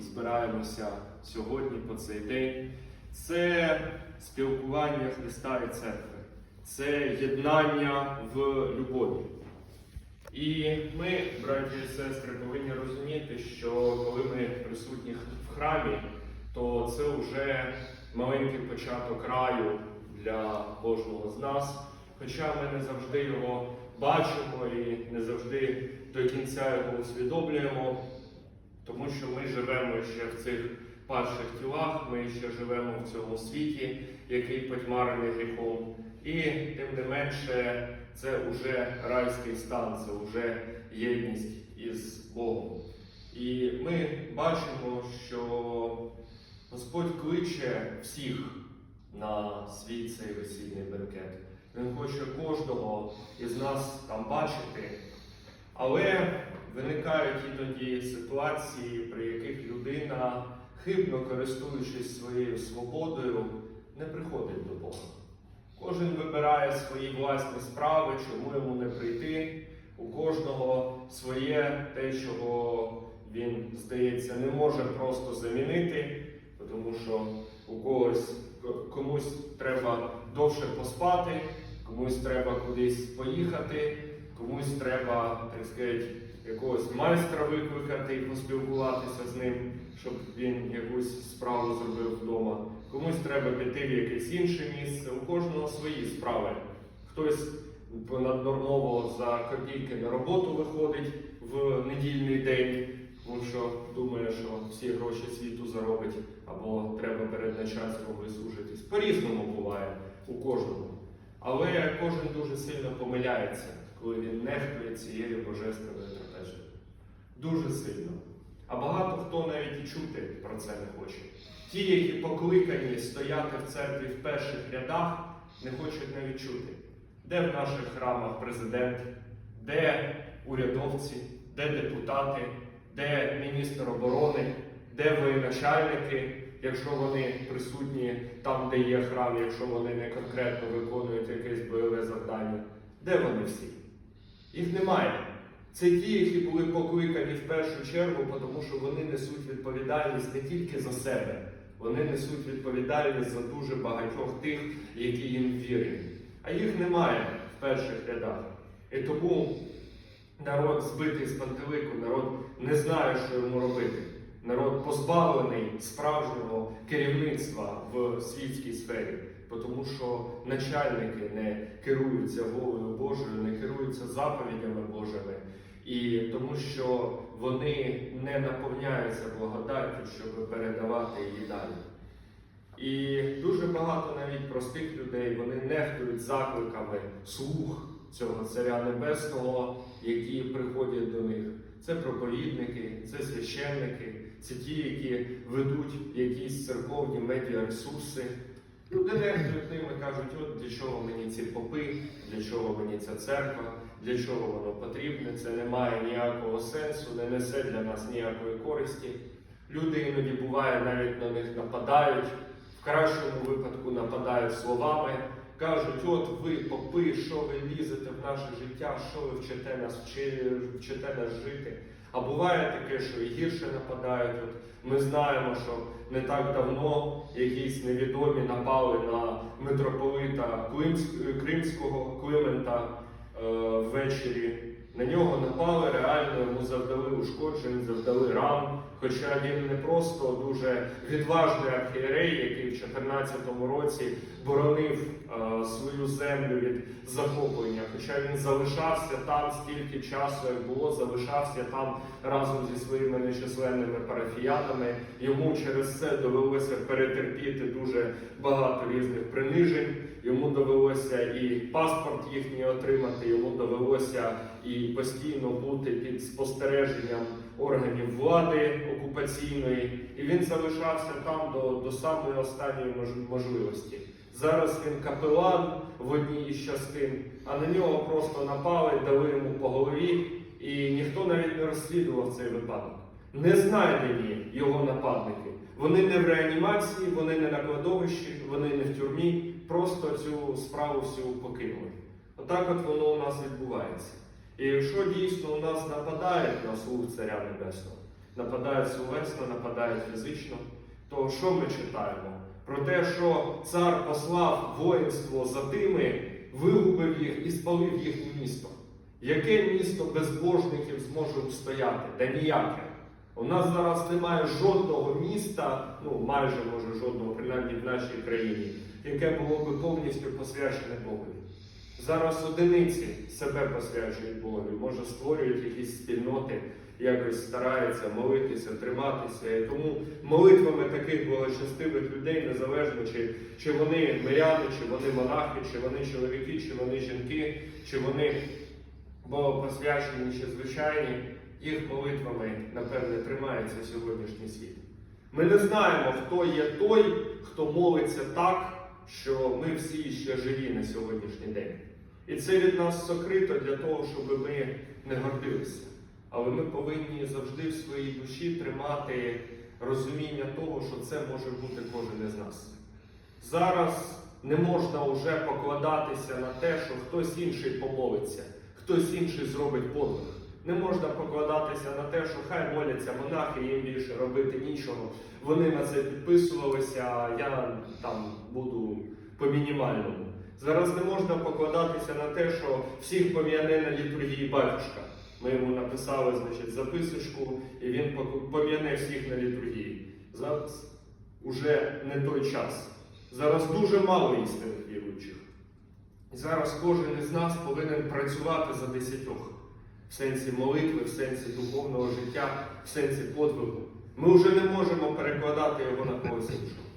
збираємося сьогодні по цей день, це спілкування Христа і церкви, це єднання в любові. І ми, браті і сестри, повинні розуміти, що коли ми присутні в храмі, то це вже маленький початок краю для кожного з нас. Хоча ми не завжди його бачимо і не завжди до кінця його усвідомлюємо, тому що ми живемо ще в цих перших тілах, ми ще живемо в цьому світі, який потьмарений гріхом. І тим не менше, це вже райський стан, це вже єдність із Богом. І ми бачимо, що Господь кличе всіх на свій цей весільний бенкет. Він хоче кожного із нас там бачити. Але виникають іноді ситуації, при яких людина, хибно користуючись своєю свободою, не приходить до Бога. Кожен вибирає свої власні справи, чому йому не прийти. У кожного своє те, чого він, здається, не може просто замінити, тому що у когось комусь треба довше поспати, комусь треба кудись поїхати, комусь треба, так сказати, якогось майстра викликати і поспілкуватися з ним, щоб він якусь справу зробив вдома. Комусь треба піти в якесь інше місце. У кожного свої справи. Хтось понаднормово за копійки на роботу виходить в недільний день, тому що думає, що всі гроші світу заробить, або треба перед начальством вислужитись. По-різному буває у кожного. Але кожен дуже сильно помиляється, коли він нехтує цією божественною. Дуже сильно. А багато хто навіть і чути про це не хоче. Ті, які покликані стояти в церкві в перших рядах, не хочуть навіть чути. Де в наших храмах президент, де урядовці, де депутати, де міністр оборони, де воєначальники, якщо вони присутні там, де є храм, якщо вони не конкретно виконують якесь бойове завдання. Де вони всі? Їх немає. Це ті, які були покликані в першу чергу, тому що вони несуть відповідальність не тільки за себе, вони несуть відповідальність за дуже багатьох тих, які їм вірять. А їх немає в перших рядах. І тому народ збитий з пантелику, народ не знає, що йому робити. Народ позбавлений справжнього керівництва в світській сфері, тому що начальники не керуються волею Божою, не керуються заповідями Божими, і тому що вони не наповняються благодаттю, щоб передавати її далі. І дуже багато навіть простих людей вони нехтують закликами слух цього Царя Небесного, які приходять до них. Це проповідники, це священники, це ті, які ведуть якісь церковні медіаресурси. Люди нехтують ними кажуть, от для чого мені ці попи, для чого мені ця церква, для чого воно потрібне, це не має ніякого сенсу, не несе для нас ніякої користі. Люди іноді буває, навіть на них нападають, в кращому випадку нападають словами, кажуть, от ви попи, що ви лізете в наше життя, що ви вчите нас вчи- вчите нас жити. А буває таке, що і гірше нападають. От ми знаємо, що не так давно якісь невідомі напали на митрополита Кримського Климента ввечері. На нього напали, реально йому завдали ушкоджень, завдали ран. Хоча він не просто дуже відважний архієрей, який в 2014 році боронив е, свою землю від захоплення. Хоча він залишався там стільки часу, як було, залишався там разом зі своїми нечисленними парафіянами. Йому через це довелося перетерпіти дуже багато різних принижень. Йому довелося і паспорт їхній отримати, йому довелося і постійно бути під спостереженням органів влади окупаційної, і він залишався там до, до самої останньої можливості. Зараз він капелан в одній із частин, а на нього просто напали, дали йому по голові, і ніхто навіть не розслідував цей випадок. Не знайдені його нападники. Вони не в реанімації, вони не на кладовищі, вони не в тюрмі, просто цю справу всю покинули. Отак от воно у нас відбувається. І якщо дійсно у нас нападають на слуг Царя Небесного, нападають словесно, нападають фізично, то що ми читаємо? Про те, що цар послав воїнство за тими, вигубив їх і спалив їхнє місто. Яке місто безбожників зможе устояти? Та ніяке. У нас зараз немає жодного міста, ну майже може жодного, принаймні в нашій країні, яке було би повністю посвячене Богові. Зараз одиниці себе посвячують Богові, може створюють якісь спільноти, якось стараються молитися, триматися. І тому молитвами таких благочестивих людей, незалежно чи, чи вони миряни, чи вони монахи, чи вони чоловіки, чи вони жінки, чи вони богопосвячені, чи звичайні, їх молитвами, напевне, тримається сьогоднішній світ. Ми не знаємо, хто є той, хто молиться так, що ми всі ще живі на сьогоднішній день. І це від нас сокрито для того, щоб ми не гордилися. Але ми повинні завжди в своїй душі тримати розуміння того, що це може бути кожен із нас. Зараз не можна вже покладатися на те, що хтось інший помолиться, хтось інший зробить подвиг. Не можна покладатися на те, що хай моляться монахи, їм більше робити нічого. Вони на це підписувалися, а я там буду по мінімальному. Зараз не можна покладатися на те, що всіх пом'яне на літургії батюшка. Ми йому написали значить, записочку, і він пом'яне всіх на літургії. Зараз уже не той час. Зараз дуже мало істинних віруючих. Зараз кожен із нас повинен працювати за десятьох в сенсі молитви, в сенсі духовного життя, в сенсі подвигу. Ми вже не можемо перекладати його на когось іншого.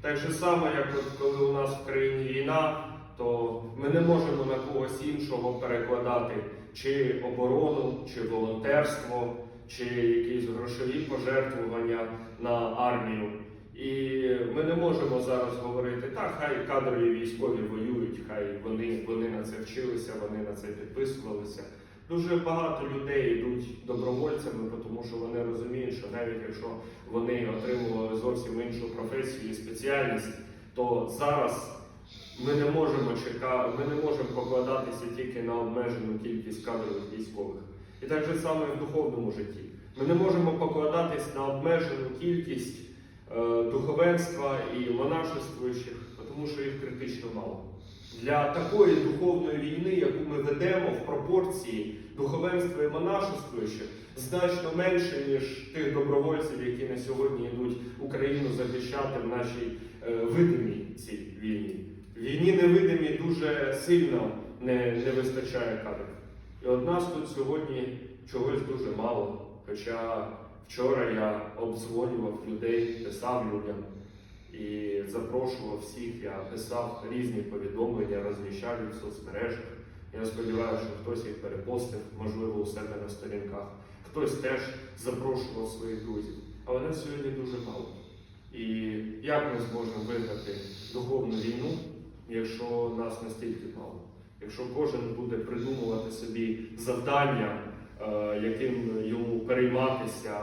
Так же само, як от коли у нас в країні війна, то ми не можемо на когось іншого перекладати чи оборону, чи волонтерство, чи якісь грошові пожертвування на армію. І ми не можемо зараз говорити, так, хай кадрові військові воюють, хай вони, вони на це вчилися, вони на це підписувалися. Дуже багато людей йдуть добровольцями, тому що вони розуміють, що навіть якщо вони отримували зовсім іншу професію і спеціальність, то зараз ми не можемо чекати, ми не можемо покладатися тільки на обмежену кількість кадрових військових. І так же саме і в духовному житті. Ми не можемо покладатись на обмежену кількість е, духовенства і монашествуючих, тому що їх критично мало. Для такої духовної війни, яку ми ведемо в пропорції духовенства і монашествуючих, значно менше, ніж тих добровольців, які на сьогодні йдуть Україну захищати в нашій е, видимій цій війні. Війні невидимій дуже сильно не, не вистачає кадрів. І от нас тут сьогодні чогось дуже мало. Хоча вчора я обдзвонював людей, писав людям і запрошував всіх, я писав різні повідомлення, розміщав їх в соцмережах. Я сподіваюся, що хтось їх перепостив, можливо, у себе на сторінках. Хтось теж запрошував своїх друзів. Але нас сьогодні дуже мало. І як ми зможемо виграти духовну війну, якщо нас настільки мало? Якщо кожен буде придумувати собі завдання, е, яким йому перейматися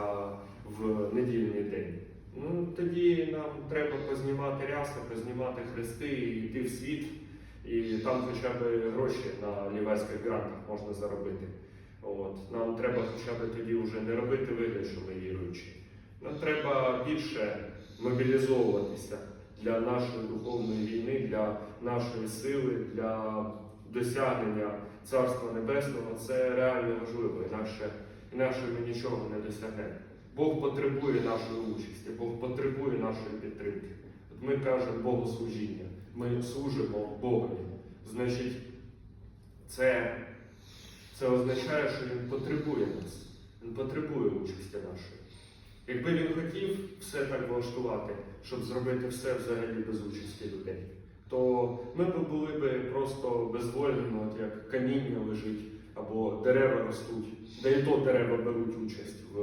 в недільний день, ну тоді нам треба познімати ряси, познімати хрести і йти в світ, і там хоча б гроші на лівецьких грантах можна заробити. От. Нам треба хоча б тоді вже не робити вигляд, що ми віруючі. Нам треба більше мобілізовуватися для нашої духовної війни, для нашої сили, для досягнення Царства Небесного. Це реально важливо, інакше, інакше ми нічого не досягнемо. Бог потребує нашої участі, Бог потребує нашої підтримки. От ми кажемо Богослужіння, ми служимо Богові. Значить, це, це означає, що Він потребує нас, Він потребує участі нашої. Якби він хотів все так влаштувати, щоб зробити все взагалі без участі людей, то ми б були б просто безвольними, от як каміння лежить або дерева ростуть, де і то дерева беруть участь в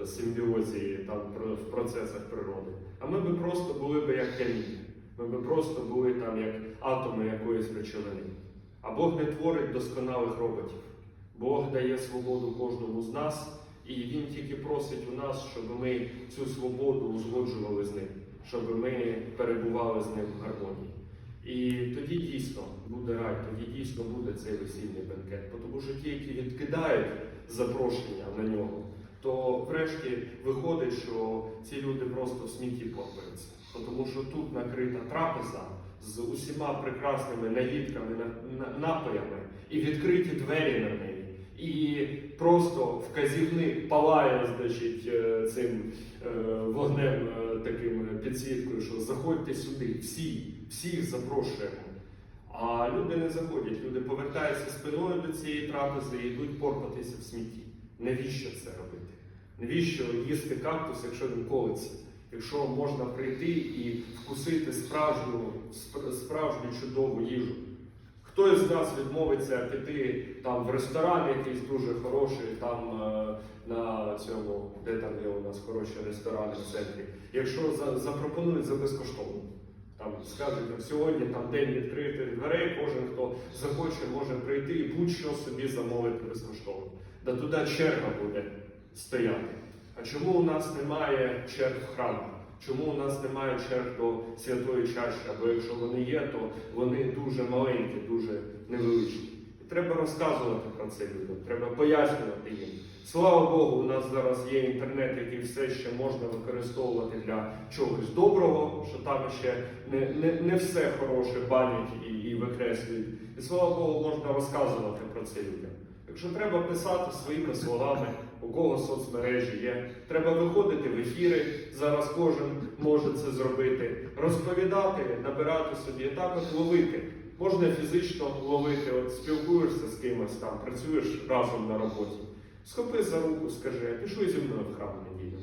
е, симбіозі там в процесах природи. А ми б просто були б як каміння. Ми б просто були там як атоми якоїсь речовини. А Бог не творить досконалих роботів. Бог дає свободу кожному з нас. І він тільки просить у нас, щоб ми цю свободу узгоджували з ним, щоб ми перебували з ним в гармонії. І тоді дійсно буде рай, тоді дійсно буде цей весільний бенкет. Тому що ті, які відкидають запрошення на нього, то врешті виходить, що ці люди просто в смітті порпаються. Тому що тут накрита трапеза з усіма прекрасними наїдками, на- на- напоями і відкриті двері на неї. І просто вказівник палає значить, е, цим е, вогнем е, таким підсвіткою, що заходьте сюди, всі, всіх запрошуємо. А люди не заходять, люди повертаються спиною до цієї трапези і йдуть порпатися в смітті. Навіщо це робити? Навіщо їсти кактус, якщо він колиться? Якщо можна прийти і вкусити справжню, справжню чудову їжу? Хто із нас відмовиться піти там в ресторан якийсь дуже хороший, там е, на цьому, де там є у нас хороші ресторани в центрі, якщо запропонують за безкоштовно? Там скажуть, «От сьогодні там день відкритих дверей, кожен, хто захоче, може прийти і будь-що собі замовити безкоштовно. Да туди черга буде стояти. А чому у нас немає черг в храмах? Чому у нас немає черг до святої чаші? Або якщо вони є, то вони дуже маленькі, дуже невеличкі. І треба розказувати про це людям, треба пояснювати їм. Слава Богу, у нас зараз є інтернет, який все ще можна використовувати для чогось доброго, що там ще не, не, не все хороше банять і, і викреслюють. І слава Богу, можна розказувати про це людям. Якщо треба писати своїми словами, у кого соцмережі є, треба виходити в ефіри. Зараз кожен може це зробити, розповідати, набирати собі, так от ловити. Можна фізично ловити, от спілкуєшся з кимось там, працюєш разом на роботі. Схопи за руку, скажи, а зі мною в храм в неділю.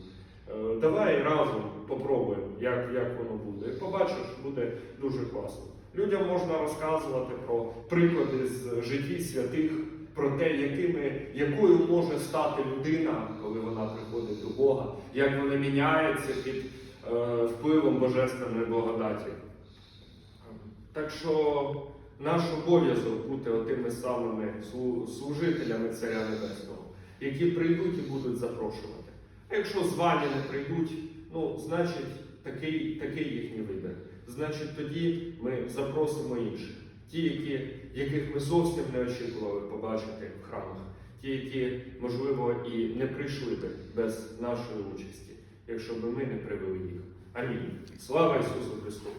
Е, Давай разом попробуємо, як, як воно буде. І побачиш, буде дуже класно. Людям можна розказувати про приклади з житті святих, про те, якими, якою може стати людина, коли вона приходить до Бога, як вона міняється під е, впливом Божественної благодаті. Так що наш обов'язок бути отими самими служителями Царя Небесного, які прийдуть і будуть запрошувати. А якщо звані не прийдуть, ну, значить, такий, такий їхній вибір. Значить, тоді ми запросимо інших. Ті, які, яких ми зовсім не очікували побачити в храмах, ті, які, можливо, і не прийшли би без нашої участі, якщо б ми не привели їх. Амінь. Слава Ісусу Христу!